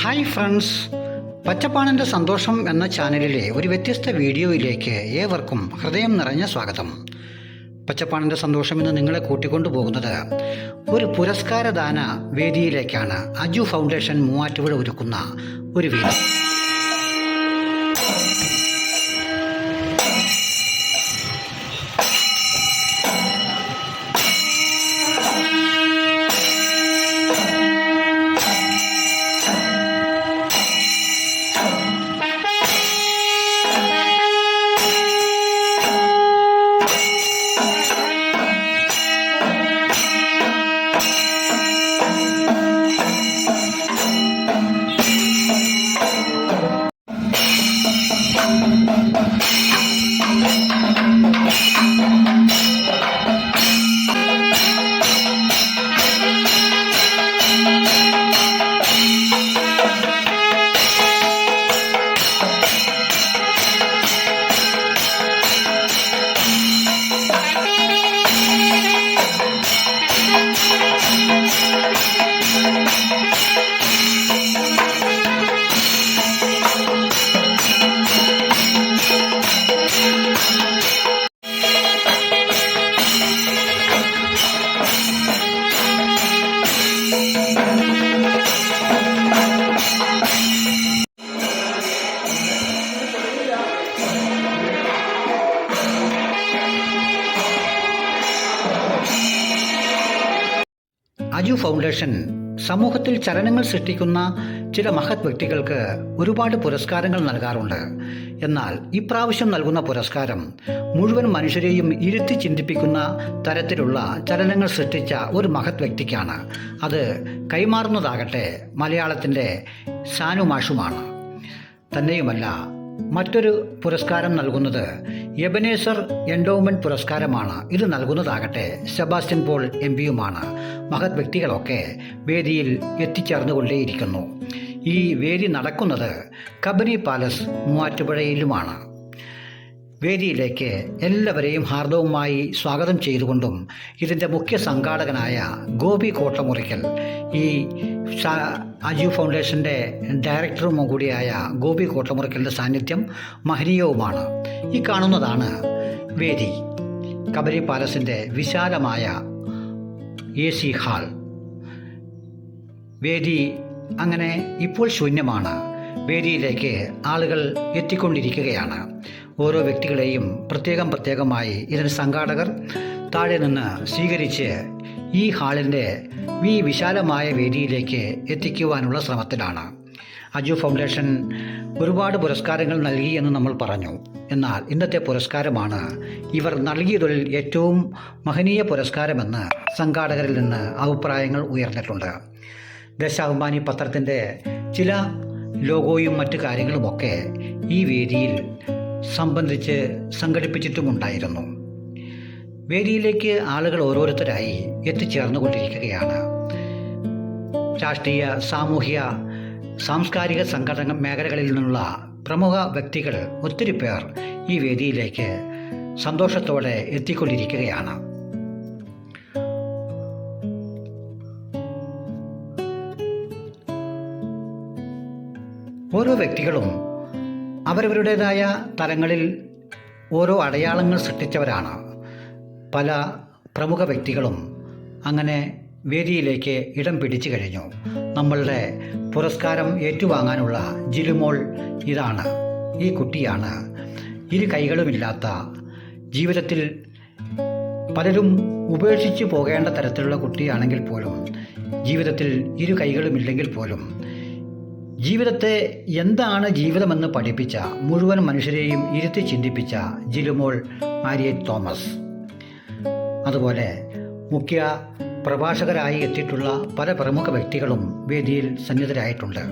Hi friends പച്ചപ്പാണിന്റെ സന്തോഷം എന്ന ചാനലിലെ ഒരു വ്യത്യസ്ത വീഡിയോയിലേക്ക് ഏവർക്കും ഹൃദയം നിറഞ്ഞ സ്വാഗതം. പച്ചപ്പാണിന്റെ സന്തോഷം എന്ന് നിങ്ങളെ കൂട്ടിക്കൊണ്ടു പോകുന്നത് ഒരു പുരസ്കാരദാന വേദിയിലേക്കാണ് അജു ഫൗണ്ടേഷൻ മൂവാറ്റുപുഴ ഒരുക്കുന്ന ഒരു വേദി ഫൗണ്ടേഷൻ സമൂഹത്തിൽ ചലനങ്ങൾ സൃഷ്ടിക്കുന്ന ചില മഹത് വ്യക്തികൾക്ക് ഒരുപാട് പുരസ്കാരങ്ങൾ നൽകാറുണ്ട്. എന്നാൽ ഇപ്രാവശ്യം നൽകുന്ന പുരസ്കാരം മുഴുവൻ മനുഷ്യരെയും ഇരുത്തി ചിന്തിപ്പിക്കുന്ന തരത്തിലുള്ള ചലനങ്ങൾ സൃഷ്ടിച്ച ഒരു മഹത് വ്യക്തിക്കാണ്. അത് കൈമാറുന്നതാകട്ടെ മലയാളത്തിന്റെ സാനുമാഷുമാണ് തന്നെയുമല്ല മറ്റൊരു പുരസ്കാരം നൽകുന്നത് എബനേസർ എൻഡോമെന്റ് പുരസ്കാരമാണ്. ഇത് നൽകുന്നതാകട്ടെ സെബാസ്റ്റ്യൻ പോൾ എം പിയുമാണ്. മഹത് വ്യക്തികളൊക്കെ വേദിയിൽ എത്തിച്ചേർന്നുകൊണ്ടേയിരിക്കുന്നു. ഈ വേദി നടക്കുന്നത് കബനി പാലസ് മൂവാറ്റുപുഴയിലുമാണ്. വേദിയിലേക്ക് എല്ലാവരെയും ഹാർദവുമായി സ്വാഗതം ചെയ്തുകൊണ്ടും ഇതിന്റെ മുഖ്യ സംഘാടകനായ ഗോപി കോട്ടമുറിക്കൽ ഈ അജു ഫൗണ്ടേഷന്റെ ഡയറക്ടറും കൂടിയായ ഗോപി കോട്ടമുറിക്കലിന്റെ സാന്നിധ്യം മഹനീയവുമാണ്. ഈ കാണുന്നതാണ് വേദി കബരി പാലസിന്റെ വിശാലമായ എ സി ഹാൾ. വേദി അങ്ങനെ ഇപ്പോൾ ശൂന്യമാണ്. വേദിയിലേക്ക് ആളുകൾ എത്തിക്കൊണ്ടിരിക്കുകയാണ്. ഓരോ വ്യക്തികളെയും പ്രത്യേകം പ്രത്യേകമായി ഇതിന് സംഘാടകർ താഴെ നിന്ന് സ്വീകരിച്ച് ഈ ഹാളിന്റെ ഈ വിശാലമായ വേദിയിലേക്ക് എത്തിക്കുവാനുള്ള ശ്രമത്തിലാണ്. അജു ഫൗണ്ടേഷൻ ഒരുപാട് പുരസ്കാരങ്ങൾ നൽകി എന്ന് നമ്മൾ പറഞ്ഞു. എന്നാൽ ഇന്നത്തെ പുരസ്കാരമാണ് ഇവർ നൽകിയതിൽ ഏറ്റവും മഹനീയ പുരസ്കാരമെന്ന് സംഘാടകരിൽ നിന്ന് അഭിപ്രായങ്ങൾ ഉയർന്നിട്ടുണ്ട്. ദശാഭിമാനി പത്രത്തിന്റെ ചില ലോഗോയും മറ്റു കാര്യങ്ങളുമൊക്കെ ഈ വേദിയിൽ സംബന്ധിച്ച് സംഘടിപ്പിച്ചിട്ടുമുണ്ടായിരുന്നു. വേദിയിലേക്ക് ആളുകൾ ഓരോരുത്തരായി എത്തിച്ചേർന്നുകൊണ്ടിരിക്കുകയാണ്. രാഷ്ട്രീയ സാമൂഹ്യ സാംസ്കാരിക സംഘടന മേഖലകളിൽ നിന്നുള്ള പ്രമുഖ വ്യക്തികൾ ഒത്തിരി പേർ ഈ വേദിയിലേക്ക് സന്തോഷത്തോടെ എത്തിക്കൊണ്ടിരിക്കുകയാണ്. ഓരോ വ്യക്തികളും അവരവരുടേതായ തലങ്ങളിൽ ഓരോ അടയാളങ്ങൾ സൃഷ്ടിച്ചവരാണ്. പല പ്രമുഖ വ്യക്തികളും അങ്ങനെ വേദിയിലേക്ക് ഇടം പിടിച്ചു കഴിഞ്ഞു. നമ്മളുടെ പുരസ്കാരം ഏറ്റുവാങ്ങാനുള്ള ജിലുമോൾ ഇതാണ്. ഈ കുട്ടിയാണ്. ഇരു കൈകളുമില്ലാത്ത ജീവിതത്തിൽ പലരും ഉപേക്ഷിച്ചു പോകേണ്ട തരത്തിലുള്ള കുട്ടിയാണെങ്കിൽ പോലും ജീവിതത്തിൽ ഇരു കൈകളുമില്ലെങ്കിൽ പോലും ജീവിതത്തെ എന്താണ് ജീവിതമെന്ന് പഠിപ്പിച്ച മുഴുവൻ മനുഷ്യരെയും ഇരുത്തി ചിന്തിപ്പിച്ച ജിലുമോൾ മാരിയറ്റ് തോമസ്. അതുപോലെ മുഖ്യ പ്രഭാഷകരായി എത്തിയിട്ടുള്ള പല പ്രമുഖ വ്യക്തികളും വേദിയിൽ സന്നിധരായിട്ടുണ്ട്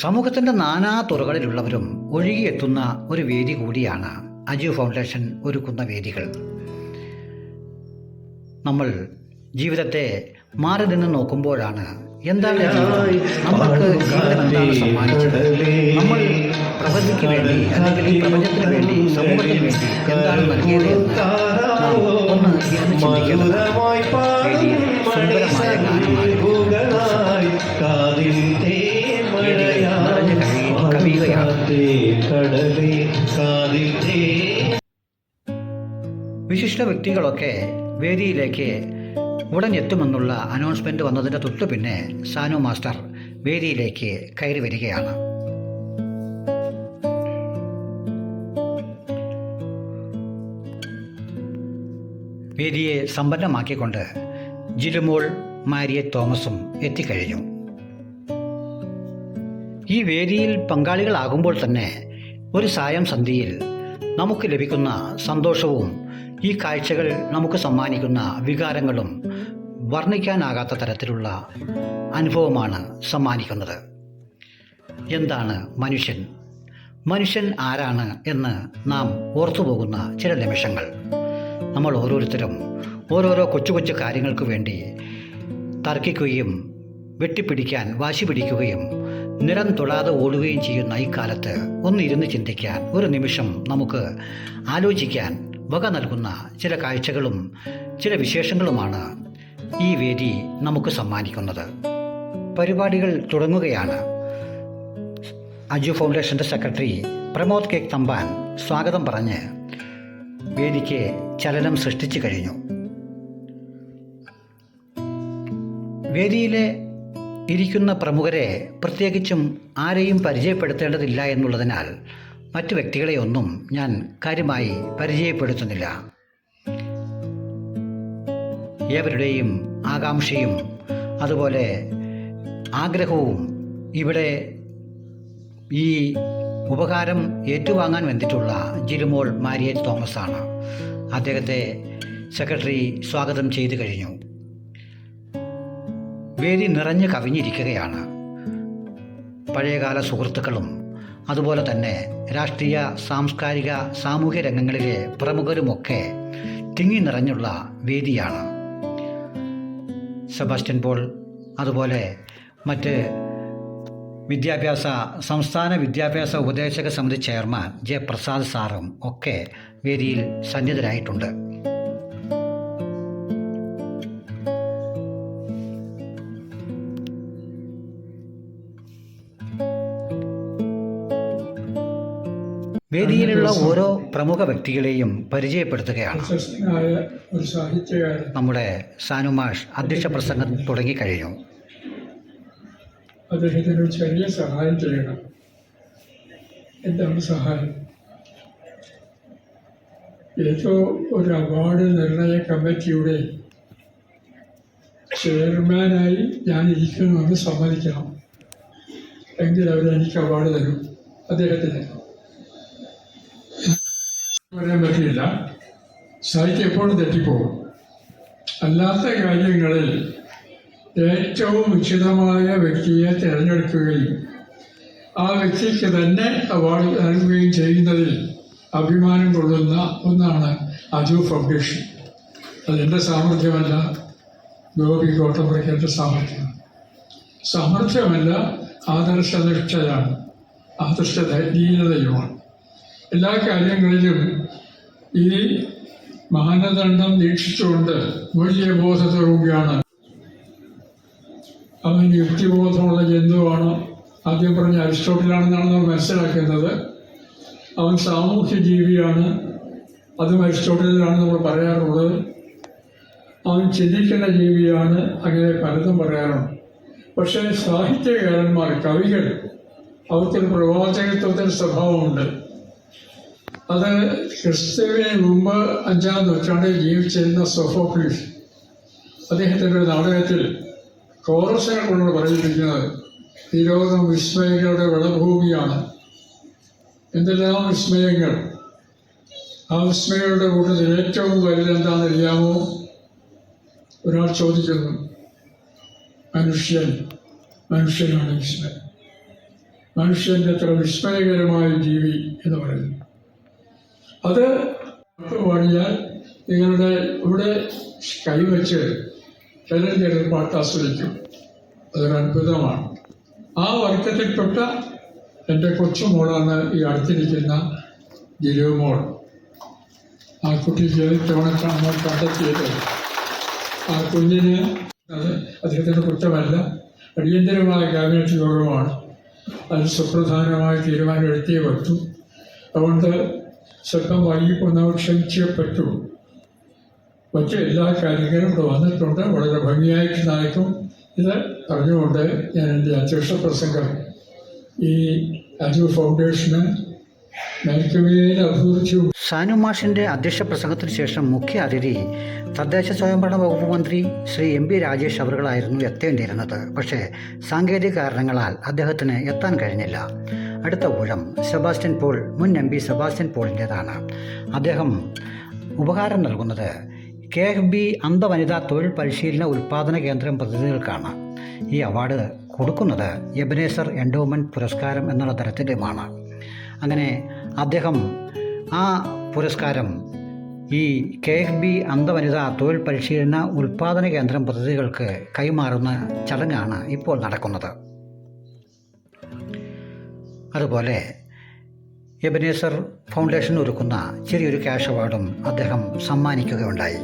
സമൂഹത്തിന്റെ നാനാ തുറകളിലുള്ളവരും ഒഴുകിയെത്തുന്ന ഒരു വേദി കൂടിയാണ് അജു ഫൗണ്ടേഷൻ ഒരുക്കുന്ന വേദികൾ. നമ്മൾ ജീവിതത്തെ മാറി നിന്ന് നോക്കുമ്പോഴാണ് എന്താണ് നമുക്ക് ജീവിതം സമ്മാനിച്ചത്? നമ്മൾ പ്രപഞ്ചത്തിന് വേണ്ടി അല്ലെങ്കിൽ ഈ പ്രപഞ്ചത്തിന് വേണ്ടി സമൂഹത്തിന് വേണ്ടി എന്താണ് നൽകിയത് എന്ന് ഒന്ന് ഇരുന്ന് സുന്ദരമായ വിശിഷ്ട വ്യക്തികളൊക്കെ വേദിയിലേക്ക് ഉടൻ എത്തുമെന്നുള്ള അനൗൺസ്മെന്റ് വന്നതിന്റെ തൊട്ടു പിന്നെ സാനു മാസ്റ്റർ വേദിയിലേക്ക് കയറി വരികയാണ്. വേദിയെ സമ്പന്നമാക്കിക്കൊണ്ട് ജിലുമോൾ മാരിയ തോമസും എത്തിക്കഴിഞ്ഞു. ഈ വേദിയിൽ പങ്കാളികളാകുമ്പോൾ തന്നെ ഒരു സായം സന്ധിയിൽ നമുക്ക് ലഭിക്കുന്ന സന്തോഷവും ഈ കാഴ്ചകൾ നമുക്ക് സമ്മാനിക്കുന്ന വികാരങ്ങളും വർണിക്കാനാകാത്ത തരത്തിലുള്ള അനുഭവമാണ് സമ്മാനിക്കുന്നത്. എന്താണ് മനുഷ്യൻ? മനുഷ്യൻ ആരാണ് എന്ന് നാം ഓർത്തുപോകുന്ന ചില നിമിഷങ്ങൾ. നമ്മൾ ഓരോരുത്തരും ഓരോരോ കൊച്ചു കൊച്ചു കാര്യങ്ങൾക്ക് വേണ്ടി തർക്കിക്കുകയും വെട്ടിപ്പിടിക്കാൻ വാശി പിടിക്കുകയും നിരം തൊടാതെ ഓടുകയും ചെയ്യുന്ന കാലത്ത് ഒന്നിരുന്ന് ചിന്തിക്കാൻ ഒരു നിമിഷം നമുക്ക് ആലോചിക്കാൻ വക നൽകുന്ന ചില കാഴ്ചകളും ചില വിശേഷങ്ങളുമാണ് ഈ വേദി നമുക്ക് സമ്മാനിക്കുന്നത്. പരിപാടികൾ തുടങ്ങുകയാണ്. അജു ഫൗണ്ടേഷന്റെ സെക്രട്ടറി പ്രമോദ് കെ. തമ്പാൻ സ്വാഗതം പറഞ്ഞ് വേദിക്ക് ചലനം സൃഷ്ടിച്ചു കഴിഞ്ഞു. വേദിയിലെ ഇരിക്കുന്ന പ്രമുഖരെ പ്രത്യേകിച്ചും ആരെയും പരിചയപ്പെടുത്തേണ്ടതില്ല എന്നുള്ളതിനാൽ മറ്റു വ്യക്തികളെയൊന്നും ഞാൻ കാര്യമായി പരിചയപ്പെടുത്തുന്നില്ല. ഏവരുടെയും ആകാംക്ഷയും അതുപോലെ ആഗ്രഹവും ഇവിടെ ഈ ഉപകാരം ഏറ്റുവാങ്ങാൻ വന്നിട്ടുള്ള ജിരുമോൾ മാരിയറ്റ് തോമസ് ആണ് അദ്ദേഹത്തെ സെക്രട്ടറി സ്വാഗതം ചെയ്തു കഴിഞ്ഞു. വേദി നിറഞ്ഞു കവിഞ്ഞിരിക്കുകയാണ്. പഴയകാല സുഹൃത്തുക്കളും അതുപോലെ തന്നെ രാഷ്ട്രീയ സാംസ്കാരിക സാമൂഹ്യ രംഗങ്ങളിലെ പ്രമുഖരുമൊക്കെ തിങ്ങി നിറഞ്ഞുള്ള വേദിയാണ്. സെബാസ്റ്റ്യൻ പോൾ അതുപോലെ മറ്റ് വിദ്യാഭ്യാസ സംസ്ഥാന വിദ്യാഭ്യാസ ഉപദേശക സമിതി ചെയർമാൻ ജെ പ്രസാദ് സാറും ഒക്കെ വേദിയിൽ സന്നിധരായിട്ടുണ്ട്. വേദിയിലുള്ള ഓരോ പ്രമുഖ വ്യക്തികളെയും പരിചയപ്പെടുത്തുകയാണ്. നമ്മുടെ സാനുമാഷ് അധ്യക്ഷ പ്രസംഗം തുടങ്ങിക്കഴിഞ്ഞു. അദ്ദേഹത്തിന് ഒരു ചെറിയ സഹായം ചെയ്യണം. എന്താണ് സഹായം? ഏതോ ഒരു അവാർഡ് നിർണയ കമ്മിറ്റിയുടെ ചെയർമാനായി ഞാൻ ഇരിക്കണമെന്ന് സമ്മതിക്കണം. എങ്കിൽ അവർ എനിക്ക് അവാർഡ് തരും അദ്ദേഹത്തിന്. പറയാൻ പറ്റില്ല. സായിക്ക് എപ്പോഴും തെറ്റിപ്പോകും. അല്ലാത്ത കാര്യങ്ങളിൽ ഏറ്റവും ഉചിതമായ വ്യക്തിയെ തിരഞ്ഞെടുക്കുകയും ആ വ്യക്തിക്ക് തന്നെ അവാർഡ് നൽകുകയും ചെയ്യുന്നതിൽ അഭിമാനം കൊള്ളുന്ന ഒന്നാണ് അജു ഫൗണ്ടേഷൻ അതെന്റെ സാമർഥ്യമല്ല. ഗോപി കോട്ടപ്പുറയ്ക്കന്റെ സാമർഥ്യം. സാമർഥ്യമല്ല ആദർശനിഷ്ഠയാണ്. ആദർശ ആദർശധീനതയുമാണ് എല്ലാ കാര്യങ്ങളിലും ഈ മാനദണ്ഡം വലിയ മൂല്യബോധത്തോടുകൂടിയാണ്. അവൻ യുക്തിബോധമുള്ള ജന്തുവാണ് ആദ്യം പറഞ്ഞ അരിസ്റ്റോട്ടിലാണെന്നാണ് നമ്മൾ മനസ്സിലാക്കുന്നത് അവൻ സാമൂഹ്യ ജീവിയാണ് അതും അരിസ്റ്റോട്ടിലാണ് നമ്മൾ പറയാറുള്ളത്. അവൻ ചിന്തിക്കുന്ന ജീവിയാണ് അങ്ങനെ പലതും പറയാറുണ്ട്. പക്ഷേ സാഹിത്യകാരന്മാർ കവികൾ അവർക്കൊരു പ്രവാചകത്വത്തിന് സ്വഭാവമുണ്ട്. അത് ക്രിസ്തുവിന് മുമ്പ് അഞ്ചാം നൂറ്റാണ്ടിൽ ജീവിച്ചിരുന്ന സൊഫോക്ലിസ് അദ്ദേഹത്തിന്റെ ഒരു നാടകത്തിൽ കോറസിനെ കൊണ്ടാണ് പറഞ്ഞിരിക്കുന്നത് ഈ ലോകം വിസ്മയങ്ങളുടെ വിളഭൂമിയാണ്. എന്തെല്ലാം വിസ്മയങ്ങൾ? ആ വിസ്മയങ്ങളുടെ കൂട്ടത്തിൽ ഏറ്റവും വലുത് എന്താണെന്ന് അറിയാമോ ഒരാൾ ചോദിക്കുന്നു. മനുഷ്യൻ മനുഷ്യനാണ് വിസ്മയം മനുഷ്യന്റെ അത്ര വിസ്മയകരമായ ജീവി എന്ന് പറയുന്നു. അത് പാടിയാൽ നിങ്ങളുടെ ഇവിടെ കൈവച്ച് ചെറിയ പാട്ട് ആസ്വദിക്കും. അതൊരു അത്ഭുതമാണ്. ആ വർഗത്തിൽപ്പെട്ട എന്റെ കൊച്ചുമോളാണ് ഈ അടുത്തിരിക്കുന്ന ജിലുമോൾ ആ കുട്ടിക്ക് തവണ കണ്ടെത്തിയത്. ആ കുഞ്ഞിന് അദ്ദേഹത്തിന്റെ കുറ്റമല്ല അടിയന്തരമായ ക്യാബിനറ്റ് യോഗമാണ്. അത് സുപ്രധാനമായ തീരുമാനം എടുത്തേ പറ്റൂ. അതുകൊണ്ട് സ്വല്പം വാങ്ങിക്കൊന്നവർ ക്ഷമിച്ചേ പറ്റൂ. മറ്റ് എല്ലാ കാര്യങ്ങളും ഇവിടെ വന്നിട്ടുണ്ട്. വളരെ ഭംഗിയായിട്ട് നടക്കും ഇത് പറഞ്ഞുകൊണ്ട് ഞാൻ എന്റെ അധ്യക്ഷ പ്രസംഗം. ഈ അജു ഫൗണ്ടേഷന് സാനു മാഷിന്റെ അധ്യക്ഷ പ്രസംഗത്തിന് ശേഷം മുഖ്യ അതിഥി തദ്ദേശ സ്വയംഭരണ വകുപ്പ് മന്ത്രി ശ്രീ എം പി രാജേഷ് അവറുകളായിരുന്നു എത്തേണ്ടിയിരുന്നത്. പക്ഷേ സാങ്കേതിക കാരണങ്ങളാൽ അദ്ദേഹത്തിന് എത്താൻ കഴിഞ്ഞില്ല. അടുത്ത ഊഴം സെബാസ്റ്റ്യൻ പോൾ മുൻ എം പി സെബാസ്റ്റ്യൻ പോളിന്റേതാണ് അദ്ദേഹം ഉപകാരം നൽകുന്നത് കെ എഫ് ബി അന്ധവനിതാ തൊഴിൽ പരിശീലന ഉൽപാദന കേന്ദ്രം പ്രതിനിധികൾക്കാണ്. ഈ അവാർഡ് കൊടുക്കുന്നത് എബനേസർ എൻഡോമെന്റ് പുരസ്കാരം എന്നുള്ള തരത്തിലുമാണ്. അങ്ങനെ അദ്ദേഹം ആ പുരസ്കാരം ഈ കെ എഫ് ബി അന്ധവനിതാ തൊഴിൽ പരിശീലന ഉൽപ്പാദന കേന്ദ്രം പ്രതിനിധികൾക്ക് കൈമാറുന്ന ചടങ്ങാണ് ഇപ്പോൾ നടക്കുന്നത്. അതുപോലെ എബനേസർ ഫൗണ്ടേഷൻ ഒരുക്കുന്ന ചെറിയൊരു ക്യാഷ് അവാർഡും അദ്ദേഹം സമ്മാനിക്കുകയുണ്ടായി.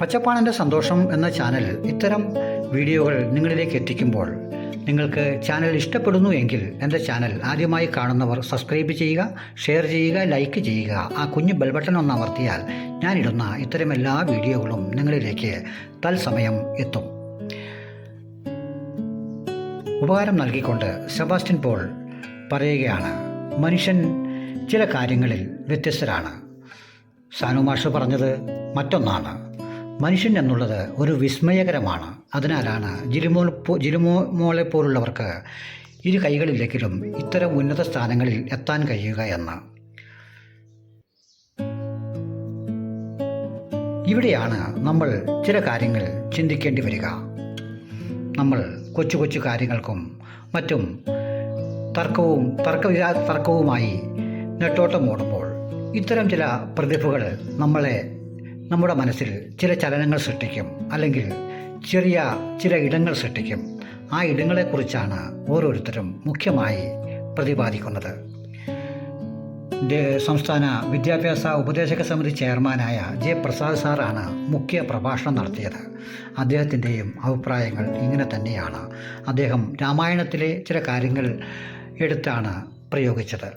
പച്ചപ്പാണന്റെ സന്തോഷം എന്ന ചാനൽ ഇത്തരം വീഡിയോകൾ നിങ്ങളിലേക്ക് എത്തിക്കുമ്പോൾ നിങ്ങൾക്ക് ചാനൽ ഇഷ്ടപ്പെടുന്നു എങ്കിൽ എന്റെ ചാനൽ ആദ്യമായി കാണുന്നവർ സബ്സ്ക്രൈബ് ചെയ്യുക ഷെയർ ചെയ്യുക ലൈക്ക് ചെയ്യുക. ആ കുഞ്ഞു ബെൽ ബട്ടൺ ഒന്ന് അമർത്തിയാൽ ഞാനിടുന്ന ഇത്തരം എല്ലാ വീഡിയോകളും നിങ്ങളിലേക്ക് തത്സമയം എത്തും. ഉപകാരം നൽകിക്കൊണ്ട് സെബാസ്റ്റ്യൻ പോൾ പറയുകയാണ് മനുഷ്യൻ ചില കാര്യങ്ങളിൽ വ്യത്യസ്തരാണ്. സാനു മാഷ് പറഞ്ഞത് മറ്റൊന്നാണ്. മനുഷ്യൻ എന്നുള്ളത് ഒരു വിസ്മയകരമാണ്. അതിനാലാണ് ജിലിമോൾ പോ ജിലിമോ മോളെ പോലുള്ളവർക്ക് ഇരു കൈകളില്ലെങ്കിലും ഇത്തരം ഉന്നത സ്ഥാനങ്ങളിൽ എത്താൻ കഴിയുക എന്ന്. ഇവിടെയാണ് നമ്മൾ ചില കാര്യങ്ങൾ ചിന്തിക്കേണ്ടി വരിക. നമ്മൾ കൊച്ചു കൊച്ചു കാര്യങ്ങൾക്കും മറ്റും തർക്കവും തർക്ക തർക്കവുമായി നെട്ടോട്ടം ഓടുമ്പോൾ ഇത്തരം ചില പ്രതിഭകൾ നമ്മളെ നമ്മുടെ മനസ്സിൽ ചില ചലനങ്ങൾ സൃഷ്ടിക്കും അല്ലെങ്കിൽ ചെറിയ ചില ഇടങ്ങൾ സൃഷ്ടിക്കും. ആ ഇടങ്ങളെക്കുറിച്ചാണ് ഓരോരുത്തരും മുഖ്യമായി പ്രതിപാദിക്കുന്നത്. സംസ്ഥാന വിദ്യാഭ്യാസ ഉപദേശക സമിതി ചെയർമാനായ ജെ പ്രസാദ് സാറാണ് മുഖ്യ പ്രഭാഷണം നടത്തിയത്. അദ്ദേഹത്തിന്റെയും അഭിപ്രായങ്ങൾ ഇങ്ങനെ തന്നെയാണ്. അദ്ദേഹം രാമായണത്തിലെ ചില കാര്യങ്ങൾ എടുത്താണ് പ്രയോഗിച്ചത്.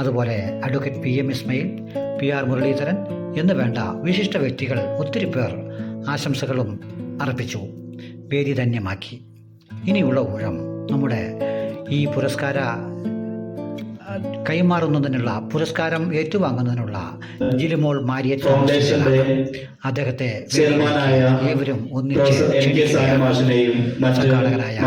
അതുപോലെ advocate P M Ismail P R Muraleedharan എന്ന് വേണ്ട വിശിഷ്ട വ്യക്തികൾ ഒത്തിരി പേർ ആശംസകളും അർപ്പിച്ചു. വേദി ധന്യമാക്കി. ഇനിയുള്ള ഊഴം നമ്മുടെ ഈ പുരസ്കാര കൈമാറുന്നതിനുള്ള പുരസ്കാരം ഏറ്റുവാങ്ങുന്നതിനുള്ള ജിലിമോൾ മാരിയ അദ്ദേഹത്തെ ഏവരും ഒന്നിച്ച് സംഘാടകരായ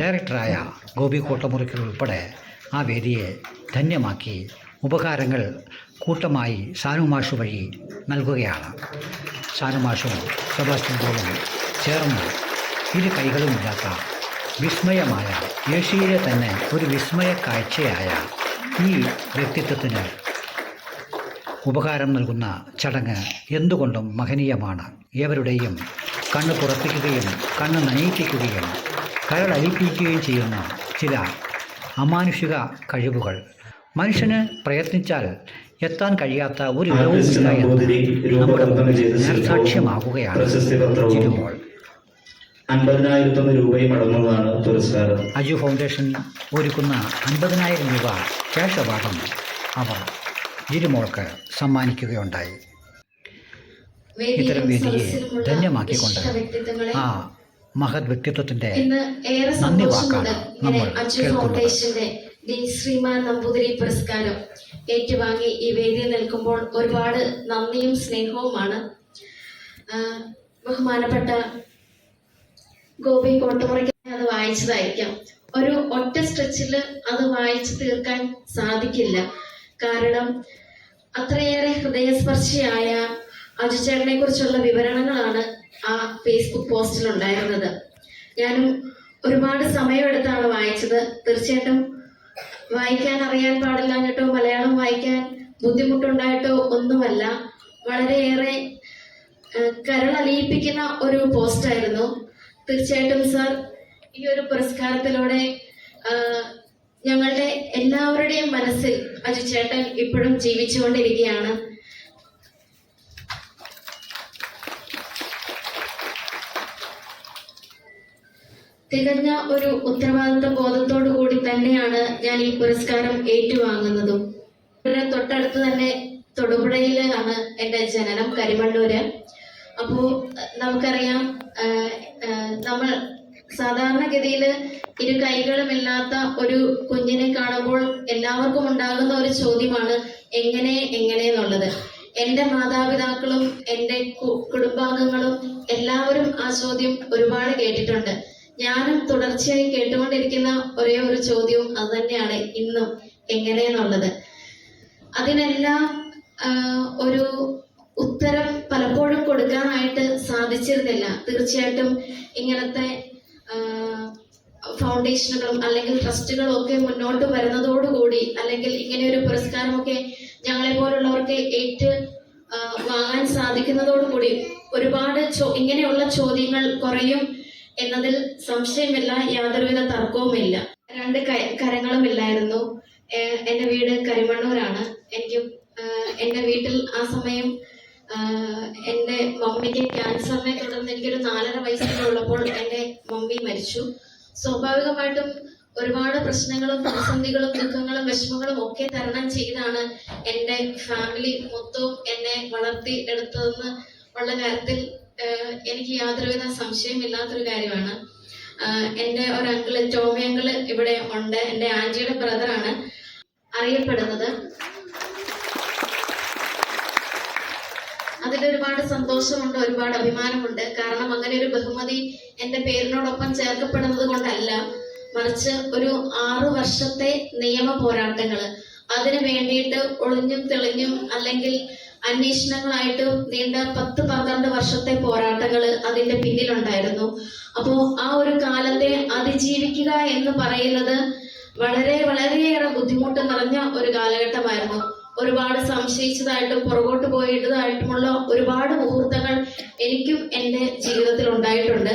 ഡയറക്ടറായ ഗോപി കോട്ടമുറിക്കൽ ഉൾപ്പെടെ ആ വേദിയെ ധന്യമാക്കി ഉപകാരങ്ങൾ കൂട്ടമായി സാനുമാഷു വഴി നൽകുകയാണ്. സാനുമാഷും സെബാസ്റ്റ്യൻ ചേർന്ന് ഇരു കൈകളുമില്ലാത്ത വിസ്മയമായ ഏഷ്യയിലെ തന്നെ ഒരു വിസ്മയ കാഴ്ചയായ ഈ വ്യക്തിത്വത്തിന് ഉപകാരം നൽകുന്ന ചടങ്ങ് എന്തുകൊണ്ടും മഹനീയമാണ്. ഏവരുടെയും കണ്ണ് തുറപ്പിക്കുകയും കണ്ണ് നനയിപ്പിക്കുകയും കരളലിപ്പിക്കുകയും ചെയ്യുന്ന ചില അമാനുഷിക കഴിവുകൾ. മനുഷ്യന് പ്രയത്നിച്ചാൽ എത്താൻ കഴിയാത്ത ഒരു ഇടവുമില്ല എന്ന് നമ്മുടെ അൻപതിനായിരത്തൊന്ന് രൂപയും അടങ്ങുന്നതാണ് പുരസ്കാരം. അജു ഫൗണ്ടേഷൻ ഒരുക്കുന്ന അൻപതിനായിരം രൂപ ക്യാഷ് അവാർഡും അവർ ജിരുമോൾക്ക് സമ്മാനിക്കുകയുണ്ടായി. ഇത്തരം വേദിയെ ധന്യമാക്കിക്കൊണ്ട് ആ മഹത് വ്യക്തിത്വത്തിന്റെ ഏറെ നന്ദി വാക്കാണ് നമ്മൾ കേൾക്കുന്നത്. ശ്രീമാൻ നമ്പൂതിരി പുരസ്കാരം ഏറ്റുവാങ്ങി ഈ വേദിയിൽ നിൽക്കുമ്പോൾ ഒരുപാട് നന്ദിയും സ്നേഹവുമാണ്. ബഹുമാനപ്പെട്ട ഗോപി കോട്ടുമുറയ്ക്ക് അത് വായിച്ചതായിരിക്കാം. ഒരു ഒറ്റ സ്ട്രെച്ചിൽ അത് വായിച്ചു തീർക്കാൻ സാധിക്കില്ല. കാരണം അത്രയേറെ ഹൃദയസ്പർശിയായ അജുചേട്ടനെ കുറിച്ചുള്ള വിവരണങ്ങളാണ് ആ ഫേസ്ബുക്ക് പോസ്റ്റിൽ ഉണ്ടായിരുന്നത്. ഞാനും ഒരുപാട് സമയമെടുത്താണ് വായിച്ചത്. തീർച്ചയായിട്ടും വായിക്കാൻ അറിയാൻ പാടില്ലാഞ്ഞിട്ടോ മലയാളം വായിക്കാൻ ബുദ്ധിമുട്ടുണ്ടായിട്ടോ ഒന്നുമല്ല. വളരെയേറെ കരളലിയിപ്പിക്കുന്ന ഒരു പോസ്റ്റായിരുന്നു തീർച്ചയായിട്ടും സർ ഈ ഒരു പുരസ്കാരത്തിലൂടെ ഞങ്ങളുടെ എല്ലാവരുടെയും മനസ്സിൽ അജു ചേട്ടൻ ഇപ്പോഴും ജീവിച്ചുകൊണ്ടിരിക്കുകയാണ്. തികഞ്ഞ ഒരു ഉത്തരവാദിത്വ ബോധത്തോടു കൂടി തന്നെയാണ് ഞാൻ ഈ പുരസ്കാരം ഏറ്റുവാങ്ങുന്നതും. ഇവിടെ തൊട്ടടുത്ത് തന്നെ തൊടുപുഴയിലാണ് എന്റെ ജനനം കരിമണ്ണൂര്. അപ്പോ നമുക്കറിയാം നമ്മൾ സാധാരണഗതിയിൽ ഇരു കൈകളുമില്ലാത്ത ഒരു കുഞ്ഞിനെ കാണുമ്പോൾ എല്ലാവർക്കും ഉണ്ടാകുന്ന ഒരു ചോദ്യമാണ് എങ്ങനെ എങ്ങനെ എന്നുള്ളത്. എന്റെ മാതാപിതാക്കളും എന്റെ കുടുംബാംഗങ്ങളും എല്ലാവരും ആ ചോദ്യം ഒരുപാട് കേട്ടിട്ടുണ്ട്. ഞാനും തുടർച്ചയായി കേട്ടുകൊണ്ടിരിക്കുന്ന ഒരേ ഒരു ചോദ്യവും അത് തന്നെയാണ് ഇന്നും എങ്ങനെയെന്നുള്ളത്. അതിനെല്ലാം ഒരു ഉത്തരം പലപ്പോഴും കൊടുക്കാനായിട്ട് സാധിച്ചിരുന്നില്ല. തീർച്ചയായിട്ടും ഇങ്ങനത്തെ ഫൗണ്ടേഷനുകളും അല്ലെങ്കിൽ ട്രസ്റ്റുകളും ഒക്കെ മുന്നോട്ട് വരുന്നതോടുകൂടി അല്ലെങ്കിൽ ഇങ്ങനെ ഒരു പുരസ്കാരമൊക്കെ ഞങ്ങളെ പോലുള്ളവർക്ക് ഏറ്റ് വാങ്ങാൻ സാധിക്കുന്നതോടുകൂടി ഒരുപാട് ഇങ്ങനെയുള്ള ചോദ്യങ്ങൾ കുറയും. എന്നതിൽ സംശയമില്ല യാതൊരുവിധ തർക്കവുമില്ല. രണ്ട് കരങ്ങളും ഇല്ലായിരുന്നു എന്റെ വീട് കരിമണ്ണൂരാണ്. എനിക്ക് എന്റെ വീട്ടിൽ ആ സമയം എന്റെ മമ്മിക്ക് ക്യാൻസറിനെ തുടർന്ന് എനിക്കൊരു നാലര വയസ്സൊക്കെ ഉള്ളപ്പോൾ എന്റെ മമ്മി മരിച്ചു. സ്വാഭാവികമായിട്ടും ഒരുപാട് പ്രശ്നങ്ങളും പ്രതിസന്ധികളും ദുഃഖങ്ങളും വിഷമങ്ങളും ഒക്കെ തരണം ചെയ്താണ് എന്റെ ഫാമിലി മൊത്തവും എന്നെ വളർത്തി എടുത്തതെന്ന് ഉള്ള കാര്യത്തിൽ എനിക്ക് യാതൊരുവിധ സംശയമില്ലാത്തൊരു കാര്യമാണ്. എന്റെ ഒരു അങ്കിൾ ടോമി അങ്കിൾ ഇവിടെ ഉണ്ട്. എന്റെ ആന്റിയുടെ ബ്രദറാണ് അറിയപ്പെടുന്നത്. അതിൽ ഒരുപാട് സന്തോഷമുണ്ട് ഒരുപാട് അഭിമാനമുണ്ട്. കാരണം അങ്ങനെ ഒരു ബഹുമതി എന്റെ പേരിനോടൊപ്പം ചേർക്കപ്പെടുന്നത് കൊണ്ടല്ല. മറിച്ച് ഒരു ആറു വർഷത്തെ നിയമ പോരാട്ടങ്ങൾ. അതിനു വേണ്ടിയിട്ട് ഒളിഞ്ഞും തെളിഞ്ഞും അല്ലെങ്കിൽ അന്വേഷണങ്ങളായിട്ട് നീണ്ട പത്ത് പന്ത്രണ്ട് വർഷത്തെ പോരാട്ടങ്ങൾ അതിന്റെ പിന്നിലുണ്ടായിരുന്നു. അപ്പോ ആ ഒരു കാലത്തെ അതിജീവിക്കുക എന്ന് പറയുന്നത് വളരെ വളരെയേറെ ബുദ്ധിമുട്ട് നിറഞ്ഞ ഒരു കാലഘട്ടമായിരുന്നു. ഒരുപാട് സംശയിച്ചതായിട്ടും പുറകോട്ട് പോയിട്ടതായിട്ടുമുള്ള ഒരുപാട് മുഹൂർത്തങ്ങൾ എനിക്കും എന്റെ ജീവിതത്തിൽ ഉണ്ടായിട്ടുണ്ട്.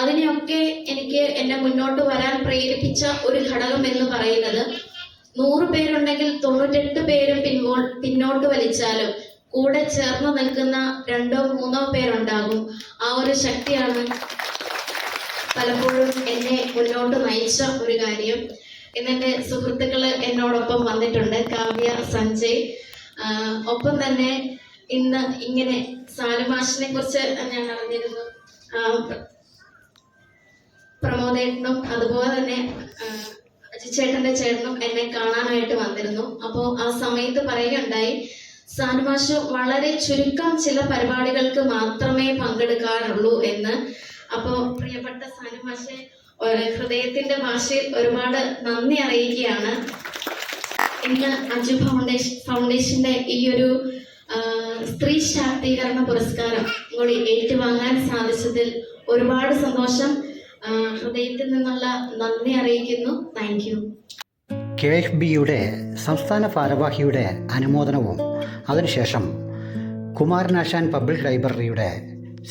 അതിനെയൊക്കെ എനിക്ക് എന്നെ മുന്നോട്ട് വരാൻ പ്രേരിപ്പിച്ച ഒരു ഘടകം എന്ന് പറയുന്നത് നൂറ് പേരുണ്ടെങ്കിൽ തൊണ്ണൂറ്റെട്ട് പേരും പിന്നോട്ട് വലിച്ചാലും കൂടെ ചേർന്ന് നിൽക്കുന്ന രണ്ടോ മൂന്നോ പേരുണ്ടാകും. ആ ഒരു ശക്തിയാണ് പലപ്പോഴും എന്നെ മുന്നോട്ട് നയിച്ച ഒരു കാര്യം. ഇന്നെന്റെ സുഹൃത്തുക്കൾ എന്നോടൊപ്പം വന്നിട്ടുണ്ട് കാവ്യ സഞ്ജയ്. ഒപ്പം തന്നെ ഇന്ന് ഇങ്ങനെ സാലുമാഷിനെ കുറിച്ച് ഞാൻ അറിഞ്ഞിരുന്നു. പ്രമോദേട്ടനും അതുപോലെ തന്നെ അജിച്ചേട്ടന്റെ ചേട്ടനും എന്നെ കാണാനായിട്ട് വന്നിരുന്നു. അപ്പോൾ ആ സമയത്ത് പറയുകയുണ്ടായി സാനുമാഷ് വളരെ ചുരുക്കം ചില പരിപാടികൾക്ക് മാത്രമേ പങ്കെടുക്കാറുള്ളൂ എന്ന്. അപ്പോൾ പ്രിയപ്പെട്ട സാനുമാഷെ ഹൃദയത്തിന്റെ ഭാഷയിൽ ഒരുപാട് നന്ദി അറിയിക്കുകയാണ്. ഇന്ന് അജു ഫൗണ്ടേഷൻ ഫൗണ്ടേഷന്റെ ഈ ഒരു സ്ത്രീ ശാക്തീകരണ പുരസ്കാരം കൂടി ഏറ്റുവാങ്ങാൻ സാധിച്ചതിൽ ഒരുപാട് സന്തോഷം. ഹൃദയത്തിൽ നിന്നുള്ള നന്ദി അറിയിക്കുന്നു. Thank you. കെ എഫ് ബിയുടെ സംസ്ഥാന ഭാരവാഹിയുടെ അനുമോദനവും അതിനുശേഷം കുമാരനാശാൻ പബ്ലിക് ലൈബ്രറിയുടെ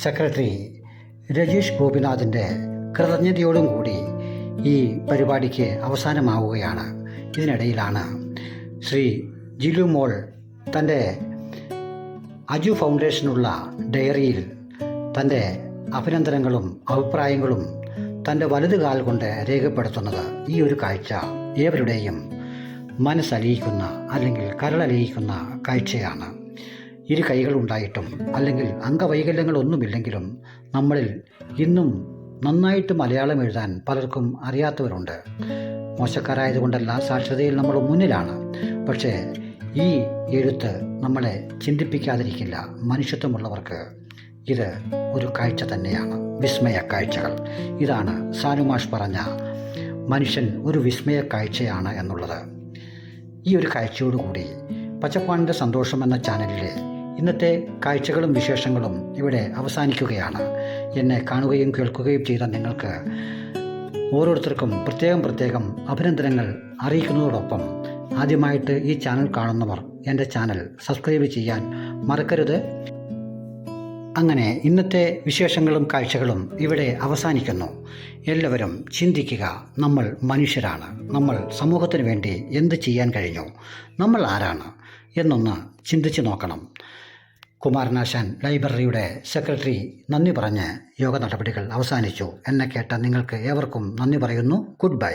സെക്രട്ടറി രജീഷ് ഗോപിനാഥിന്റെ കൃതജ്ഞതയോടും കൂടി ഈ പരിപാടിക്ക് അവസാനമാവുകയാണ്. ഇതിനിടയിലാണ് ശ്രീ ജിലു മോൾ തന്റെ അജു ഫൗണ്ടേഷനുള്ള ഡയറിയിൽ തന്റെ അഭിനന്ദനങ്ങളും അഭിപ്രായങ്ങളും തന്റെ വലതു കാൽ കൊണ്ട് രേഖപ്പെടുത്തുന്നത് ഈ ഒരു കാഴ്ച ഏവരുടെയും മനസ്സലിയിക്കുന്ന അല്ലെങ്കിൽ കരളലിയിക്കുന്ന കാഴ്ചയാണ്. ഇരു കൈകളുണ്ടായിട്ടും അല്ലെങ്കിൽ അംഗവൈകല്യങ്ങളൊന്നുമില്ലെങ്കിലും നമ്മളിൽ ഇന്നും നന്നായിട്ട് മലയാളം എഴുതാൻ പലർക്കും അറിയാത്തവരുണ്ട്. മോശക്കാരായതുകൊണ്ടല്ല സാക്ഷരതയിൽ നമ്മൾ മുന്നിലാണ്. പക്ഷേ ഈ എഴുത്ത് നമ്മളെ ചിന്തിപ്പിക്കാതിരിക്കില്ല മനുഷ്യത്വമുള്ളവർക്ക് ഇത് ഒരു കാഴ്ച തന്നെയാണ്. വിസ്മയ കാഴ്ചകൾ. ഇതാണ് സാനുമാഷ് പറഞ്ഞ മനുഷ്യൻ ഒരു വിസ്മയ കാഴ്ചയാണ് എന്നുള്ളത്. ഈ ഒരു കാഴ്ചയോടുകൂടി പച്ചപ്പാണിന്റെ സന്തോഷം എന്ന ചാനലിലെ ഇന്നത്തെ കാഴ്ചകളും വിശേഷങ്ങളും ഇവിടെ അവസാനിക്കുകയാണ്. എന്നെ കാണുകയും കേൾക്കുകയും ചെയ്ത നിങ്ങൾക്ക് ഓരോരുത്തർക്കും പ്രത്യേകം പ്രത്യേകം അഭിനന്ദനങ്ങൾ അറിയിക്കുന്നതോടൊപ്പം ആദ്യമായിട്ട് ഈ ചാനൽ കാണുന്നവർ എന്റെ ചാനൽ സബ്സ്ക്രൈബ് ചെയ്യാൻ മറക്കരുത്. അങ്ങനെ ഇന്നത്തെ വിശേഷങ്ങളും കാഴ്ചകളും ഇവിടെ അവസാനിക്കുന്നു. എല്ലാവരും ചിന്തിക്കുക നമ്മൾ മനുഷ്യരാണ്. നമ്മൾ സമൂഹത്തിന് വേണ്ടി എന്ത് ചെയ്യാൻ കഴിഞ്ഞു? നമ്മൾ ആരാണ്? എന്നൊന്ന് ചിന്തിച്ചു നോക്കണം. കുമാരനാശാൻ ലൈബ്രറിയുടെ സെക്രട്ടറി നന്ദി പറഞ്ഞ് യോഗ നടപടികൾ അവസാനിച്ചു. എന്നെ കേട്ട നിങ്ങൾക്ക് ഏവർക്കും നന്ദി പറയുന്നു. Good bye